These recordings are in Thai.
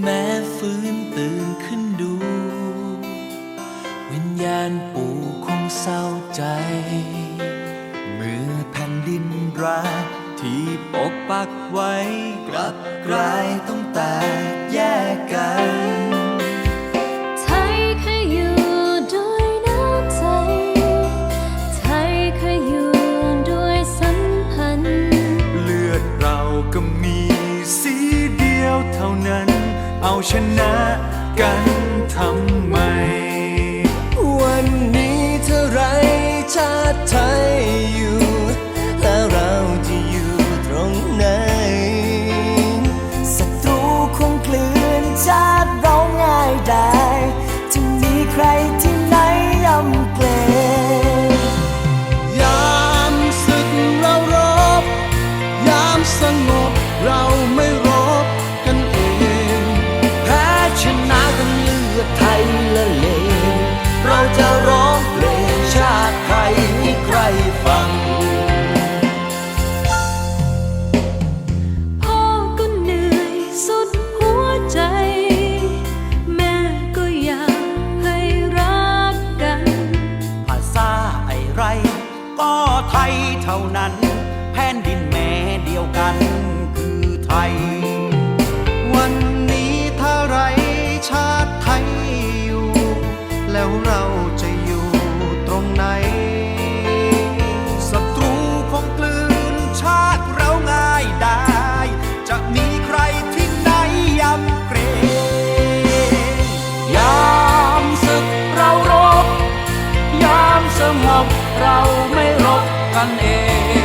แม้ฟื้นตื่นขึ้นดู วิญญาณปู่คงเศร้าใจ เมื่อแผ่นดินรักที่ปกปักไว้ กลับกลายต้องแตกแยก 같아. เท่านั้น แผ่นดินแม่เดียวกันคือไทย วันนี้ถ้าไรชาติไทยอยู่ แล้วเราจะอยู่ตรงไหนศัตรูคงกลืนชาติเราง่ายได้ จะมีใครที่ไหนยำเกรงยามศึกเรารบ ยามสงบเรา name.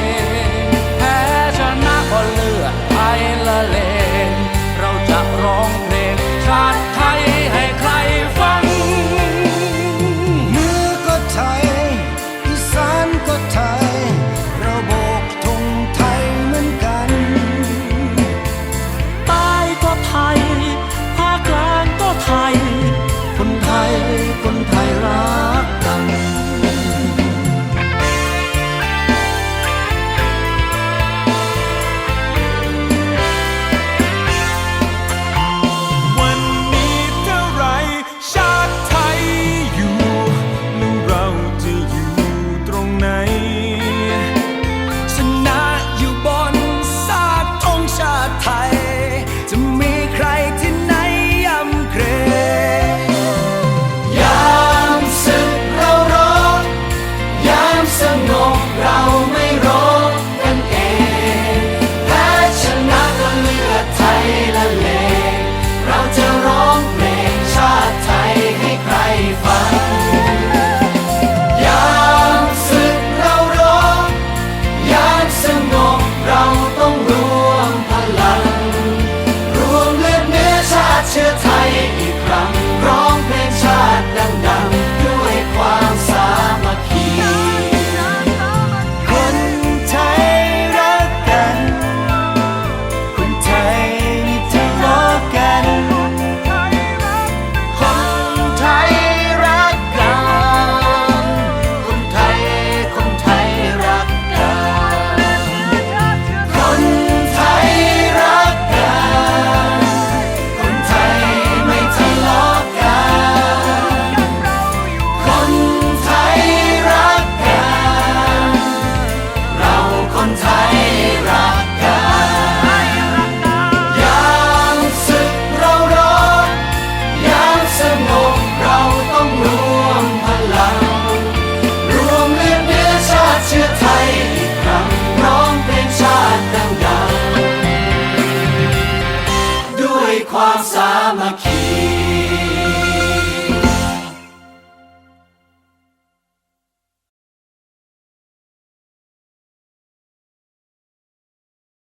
to